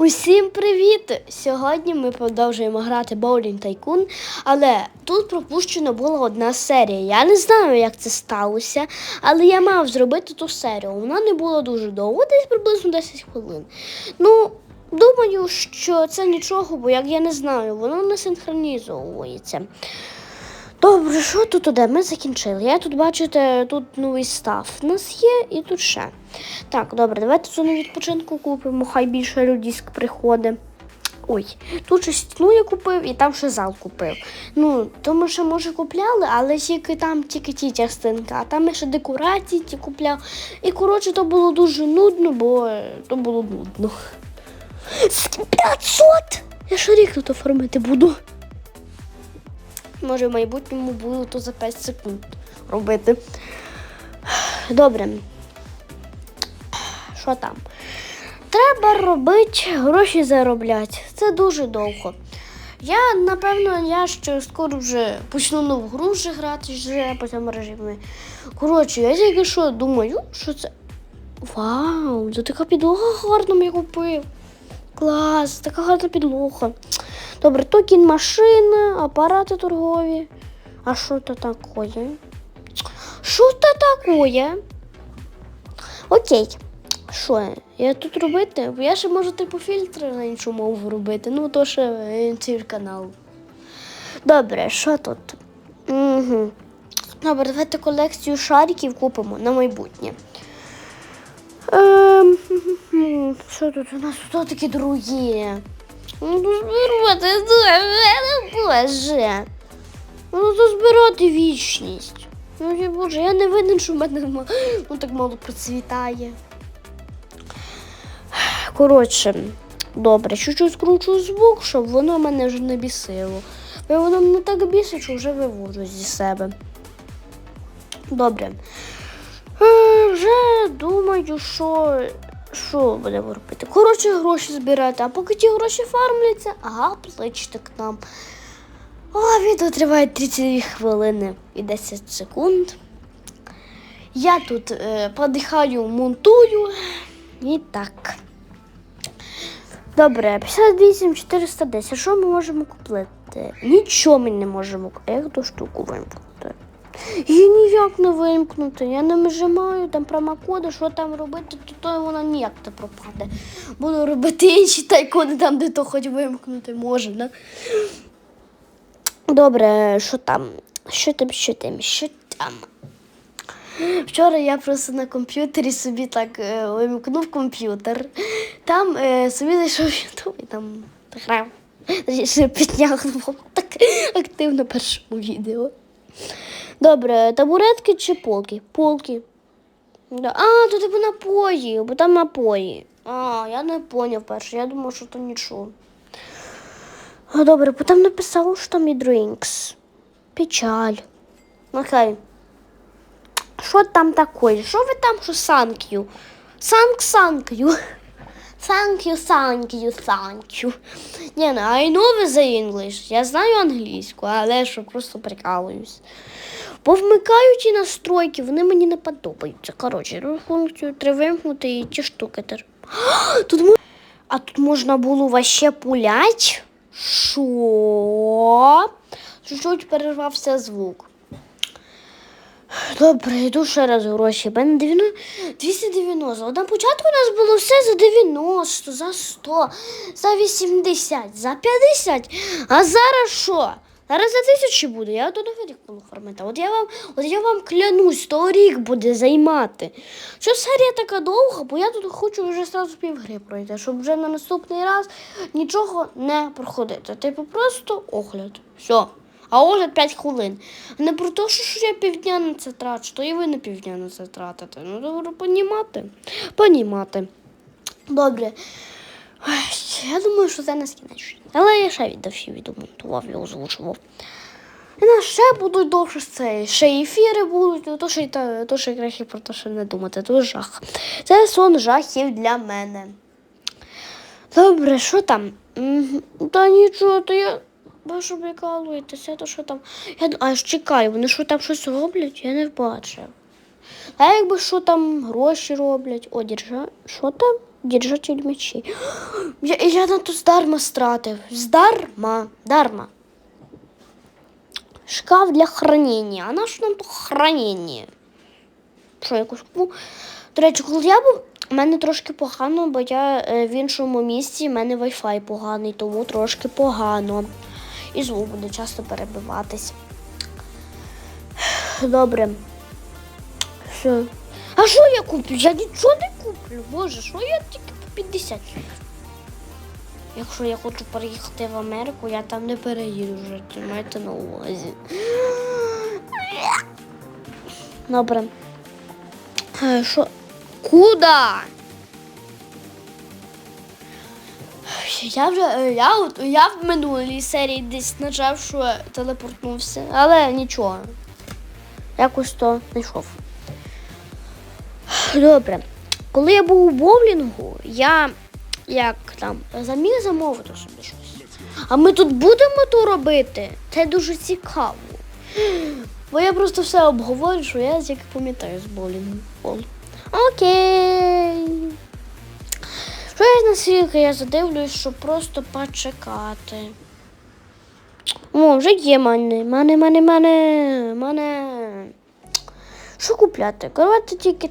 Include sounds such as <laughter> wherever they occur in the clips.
Усім привіт! Сьогодні ми продовжуємо грати Bowling Tycoon, але тут пропущена була одна серія. Я не знаю, як це сталося, але я мав зробити ту серію. Вона не була дуже довго, десь приблизно 10 хвилин. Ну, думаю, що це нічого, бо як я не знаю, воно не синхронізовується. Добре, що тут іде? Ми закінчили. Я тут, бачите, тут новий став. У нас є і тут ще. Так, добре, давайте зону відпочинку купимо, хай більше людіськ приходить. Ой, тут ще стіну я купив і там ще зал купив. Ну, то ми ще, може, купляли, але тільки там тільки ті частинки, а там я ще декорації ті купляв. І, коротше, то було дуже нудно, бо е, то було нудно. З 500! Я ще рік тут оформити буду. Може, в майбутньому буду то за 5 секунд робити. Добре. Що там? Треба робити гроші заробляти. Це дуже довго. Я, напевно, я ще скоро вже почну нову гру вже грати вже по цьому режимі. Коротше, я тільки що думаю, що це. Вау, це така підлога гарна я купив. Клас, така гарна підлога. Добре, то кінмашина, апарати торгові. А що це таке? Що це таке? Окей. Що я тут робити? Я ще можу типу фільтри на іншу мову робити. Ну, то ще е, цей канал. Добре, що тут? Угу. Добре, давайте колекцію шариків купимо на майбутнє. Ем, що тут у нас тут такі другі? Ну, збирати, боже. Ну, збирати вічність. Ну, боже, я не винен, що в мене ну, так мало процвітає. Коротше, добре, чуть-чуть скручу звук, щоб воно мене вже не бісило. Бо воно мене так бісить, що вже виводжу зі себе. Добре. Е, вже думаю, що. Що будемо робити? Коротше, гроші збирати, а поки ті гроші фармляться, ага, плечте к нам. О, відео триває 32 хвилини і 10 секунд. Я тут е, подихаю, монтую. І так. Добре, 58 410. Що ми можемо купити? Нічого ми не можемо купити. Як ту штуку вимкнути? Її ніяк не вимкнути. Я не нажимаю там промокоди, що там робити, то, то вона ніяк не пропаде. Буду робити інші тайкони там, де то хоч вимкнути можна. Добре, що там? Що там, що там, що там? Вчора я просто на комп'ютері собі так е, вимкнув комп'ютер. Там е, собі зайшов Ютуб і там грав. Точніше, підтягнув так активно першому відео. Добре, табуретки чи полки? Полки. А, то типу напої, бо там напої. А, я не поняв перше, я думав, що то нічого. Добре, бо там написало, що там і drinks. Печаль. Окей. Що там таке? Що ви там, що thank you? Thank, thank you. Thank. Ні, ну, I know the English. Я знаю англійську, але що просто прикалуюсь. Бо вмикаючи настройки, вони мені не подобаються. Коротше, функцію треба вимкнути і ті штуки. <gasps> Тут а тут можна було вообще пулять? Що? Чуть-чуть перервався звук. Добре, йду ще раз гроші. Мене 90 290. От на початку у нас було все за 90, за 100, за 80, за 50. А зараз що? Зараз за тисячі буде. Я до новий рік буду формити. От я вам, от я вам клянусь, то рік буде займати. Що серія така довга, бо я тут хочу вже зразу півгри пройти, щоб вже на наступний раз нічого не проходити. Типу просто огляд. Все. А огляд 5 хвилин. Не про те, що я півдня на це трачу, то і ви на півдня на це тратите. Ну, добре, понімати. Понімати. Добре. Ой, Я думаю, що це не скінчить. Але я ще віддав ще відмонтував і озвучував. І нас ще будуть довше це. Ще ефіри будуть, то ще, й та, то ще краще про те, що не думати. То жах. Це сон жахів для мене. Добре, що там? Та нічого, то я. Ви прикалуєтеся, то що там. Я... д- А ж чекай, вони що там щось роблять, я не бачив. А якби що там гроші роблять? О, що там? Держатель мечей. Я, я на ту здарма стратив. Здарма. Дарма. Шкаф для хранення. А на що нам то хранення? Що якусь купу? До речі, коли я був, у мене трошки погано, бо я е, в іншому місці, в мене Wi-Fi поганий, тому трошки погано. І звук буде часто перебиватись. Добре. Все. А що я куплю? Я нічого не куплю. Боже, що я тільки по 50. Якщо я хочу переїхати в Америку, я там не переїду вже, тримайте на увазі. Добре. Е, Що? Куда? Я вже е, я, я в минулій серії десь нажав, що телепортнувся, але нічого. Якось то знайшов. Добре. Коли я був у боулінгу, я як там заміг замовити собі щось. А ми тут будемо то робити? Це дуже цікаво. Бо я просто все обговорю, що я як пам'ятаю з боулінгу. Окей. Що я наскільки я задивлюсь, щоб просто почекати. О, вже є мене. Мене, мене, мене, мене. Що купляти? Коротше, тільки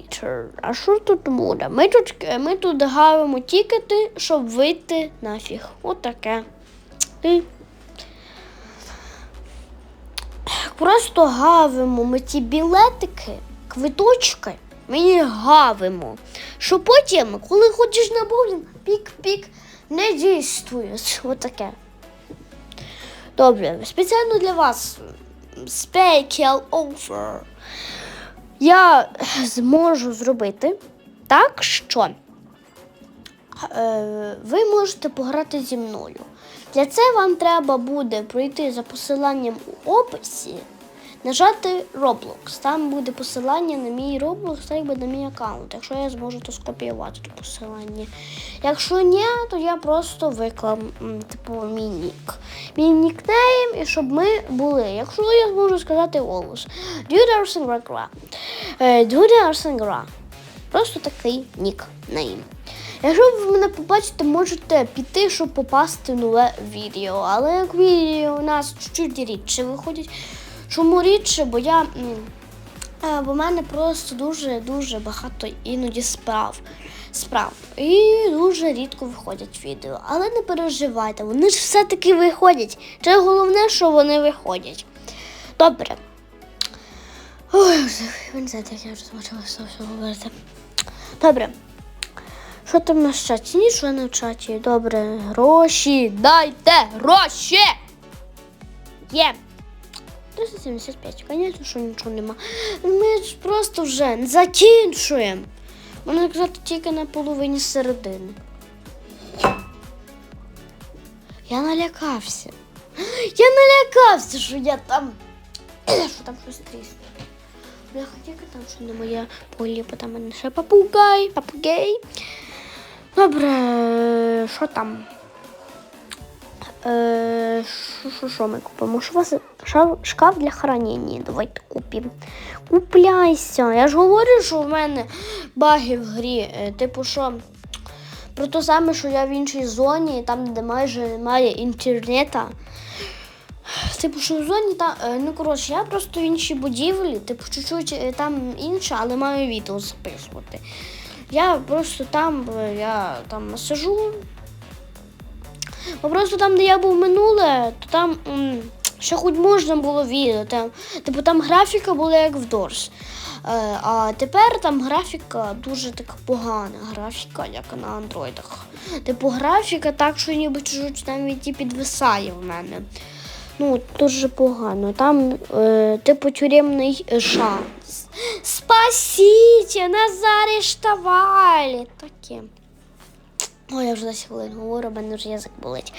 тічер. А що тут буде? Ми тут, ми тут гавимо тікети, щоб вийти нафіг. Отаке. І Просто гавимо ми ті білетики, квиточки, ми їх гавимо. Що потім, коли ходиш на боулінг, пік-пік не дійствує. Отаке. Добре, спеціально для вас special offer. Я зможу зробити так, що е, ви можете пограти зі мною. Для цього вам треба буде пройти за посиланням у описі, нажати Roblox. Там буде посилання на мій Roblox, та якби на мій аккаунт. Якщо я зможу, то скопіювати то посилання. Якщо ні, то я просто виклам м, типу мій нік. Мій нікнейм, і щоб ми були. Якщо я зможу сказати голос. Dude Arsene Просто такий нікнейм. Якщо ви мене побачите, можете піти, щоб попасти нове відео. Але як відео у нас чуть рідше виходять. Чому рідше? Бо я. е, Бо в мене просто дуже-дуже багато іноді справ. Справ. І дуже рідко виходять відео. Але не переживайте, вони ж все-таки виходять. Це головне, що вони виходять. Добре. Ой, ви не знаєте, я вже змочилася все говорити. Добре. Що там на чаті? Нічого не в чаті. Добре. Гроші. Дайте гроші. Є. 375. Звісно, що нічого нема. Ми ж просто вже закінчуємо. Можна казати тільки на половині середини. Я налякався. Я налякався, що я там. Що там щось трісне. Я хотіла там, що не моя полі, бо там мене ще папугай, папугей. Добре, що там? Е, Що, що, ми купимо? Що у вас шкаф для хранення? Давайте купимо. Купляйся. Я ж говорю, що в мене баги в грі. Е, Типу, що про те саме, що я в іншій зоні, там, де майже немає інтернету. Типу, що в зоні там, е, ну коротше, я просто в іншій будівлі, типу, чуть-чуть е, там інше, але маю відео записувати. Я просто там, я там сижу. Бо просто там, де я був минуле, то там м, ще хоч можна було відео. Там, типу там графіка була як в Дорс. Е, а тепер там графіка дуже така погана графіка, як на андроїдах. Типу графіка так, що ніби чуть навіть і підвисає в мене. Ну, дуже погано. Там, е, типу, тюремний шанс. Спасіть! Нас заарештували! Таке. Ой, я вже 10 хвилин говорю, в мене вже язик болить.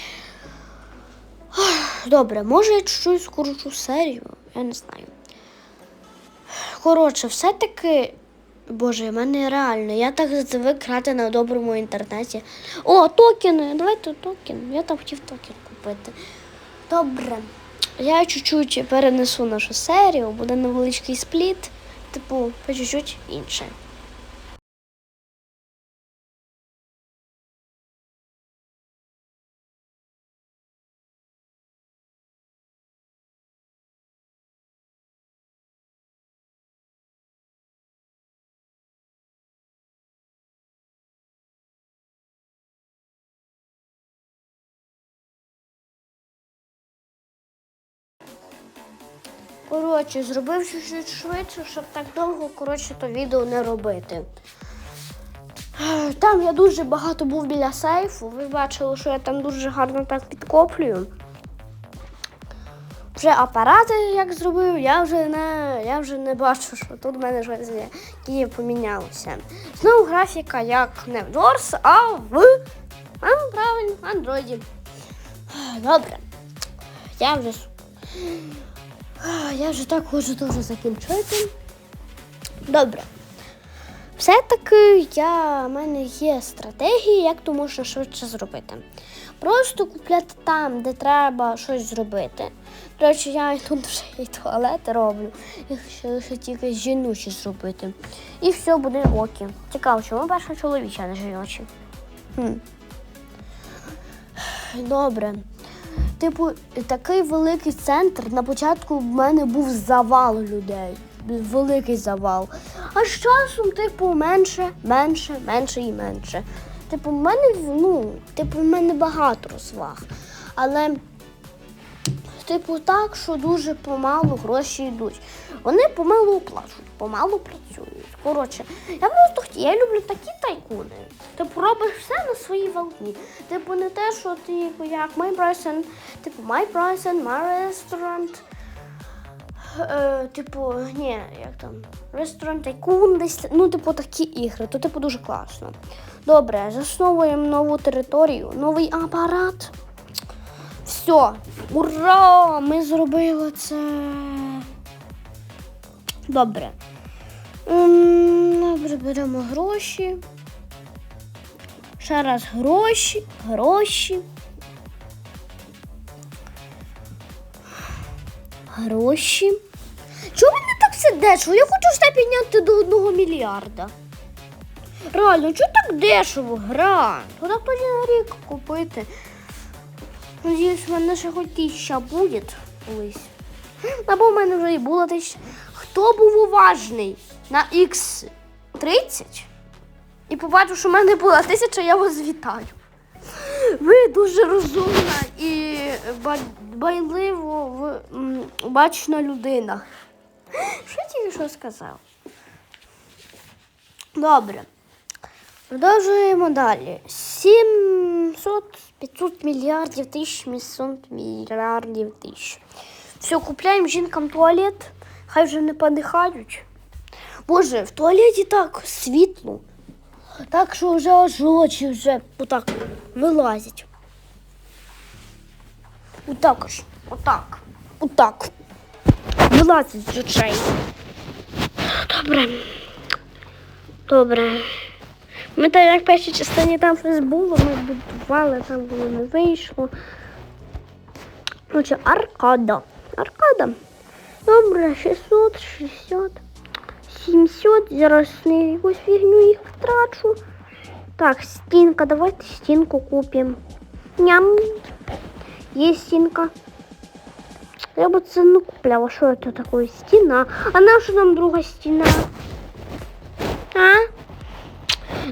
Добре, може я чуть-чуть скорочу серію, я не знаю. Коротше, все-таки. Боже, в мене реально, я так звик грати на доброму інтернеті. О, токени! Давайте токен. Я там хотів токен купити. Добре. Я чуть-чуть перенесу нашу серію, буде невеличкий спліт. типу, по чуть-чуть інше. Коротше, зробив чуть-чуть швидше, щоб так довго коротше, то відео не робити. Там я дуже багато був біля сейфу. Ви бачили, що я там дуже гарно так підкоплюю. Вже апарати як зробив, я вже не, я вже не бачу, що тут в мене щось є, є помінялося. Знову графіка як не в Doors, а в а, правильно, Android. Добре. Я вже Я вже так хочу дуже закінчити. Добре. Все-таки я, в мене є стратегія, як то можна швидше зробити. Просто купляти там, де треба щось зробити. До речі, я тут вже і туалети роблю, і ще, ще тільки жіночі зробити. І все буде окі. Цікаво, чому перша чоловіча, а не жіночі? Хм. Добре. Типу, такий великий центр. На початку в мене був завал людей. Великий завал. А з часом, типу, менше, менше, менше і менше. Типу, в мене, ну, типу, в мене багато розваг. Але, типу, так, що дуже помалу гроші йдуть. Вони помалу оплачують, помалу працюють. Коротше, я просто хот- я люблю такі тайкуни. Типу, робиш все на своїй волні. Типу, не те, що ти типу, як my person, типу, my person, my restaurant. Е, типу, ні, як там, ресторан тайкун десь, ну, типу, такі ігри, то типу дуже класно. Добре, засновуємо нову територію, новий апарат. Все, ура! Ми зробили це. Добре. М, Добре, беремо гроші. Ще раз гроші, гроші. Гроші. Чому мене так все дешево? Я хочу все підняти до одного мільярда. Реально, чого так дешево гра? Так тоді рік купити. Надіюсь, в мене ще хоч тисяча буде колись. Або в мене вже і була тисяча. Хто був уважний на X30 і побачив, що в мене була тисяча, я вас вітаю. Ви дуже розумна і байливо бачна людина. Що тільки що сказав? Добре. Продовжуємо далі. 700, 500 мільярдів тисяч, 500 мільярдів тисяч. Все, купляємо жінкам туалет, хай вже не подихають. Боже, в туалеті так світло. Так що вже аж очі вже отак вилазять. Отак аж. Отак. Отак. Вилазять з очей. Добре. Добре. Ми так як в першій частині там щось було, ми будували, там було не вийшло. Короче, аркада. Аркада. Добре, 600, 60, 700. Зараз не якусь фігню їх втрачу. Так, стінка, давайте стінку купимо. Ням. Є стінка. Я бы це не купляла. Що это такое? Стіна. А наша нам друга стіна? А?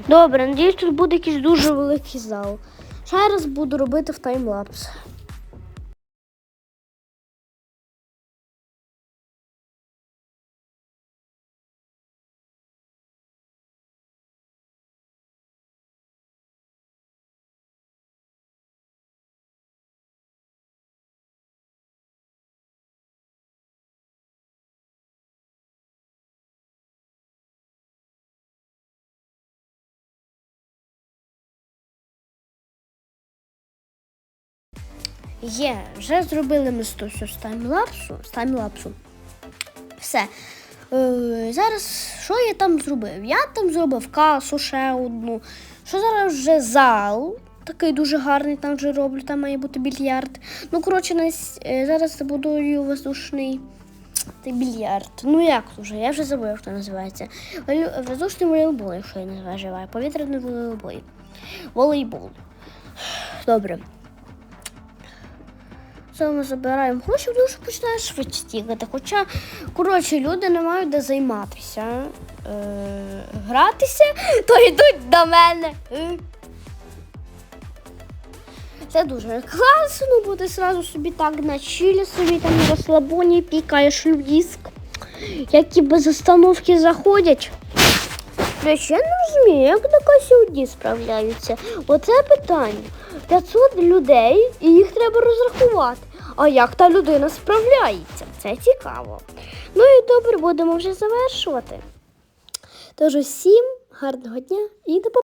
Добре, надіюсь, тут буде якийсь дуже великий зал. Ще раз буду робити в таймлапс. Є, вже зробили ми з таймлапсу. З таймлапсу. Все. Е, зараз що я там зробив? Я там зробив касу ще одну. Що зараз вже зал. Такий дуже гарний, там вже роблю, там має бути більярд. Ну, коротше, е, зараз забудую воздушний більярд. Ну як вже? Я вже як це називається. Воздушний волейбол, якщо я не вважаю. Повітряний волейбол. Волейбол. Добре. Це ми забираємо гроші, тому що починає швидше тікати. Хоча, коротше, люди не мають де займатися. Е, гратися, <laughs> то йдуть до мене. Е. Це дуже класно, ти сразу собі так на чилі, собі там на розслабоні пікаєш людіск, які без остановки заходять. Я не розумію, як така сьогодні справляються. Оце питання. 500 людей і їх треба розрахувати. А як та людина справляється? Це цікаво. Ну і добре, будемо вже завершувати. Тож усім гарного дня і до побачення.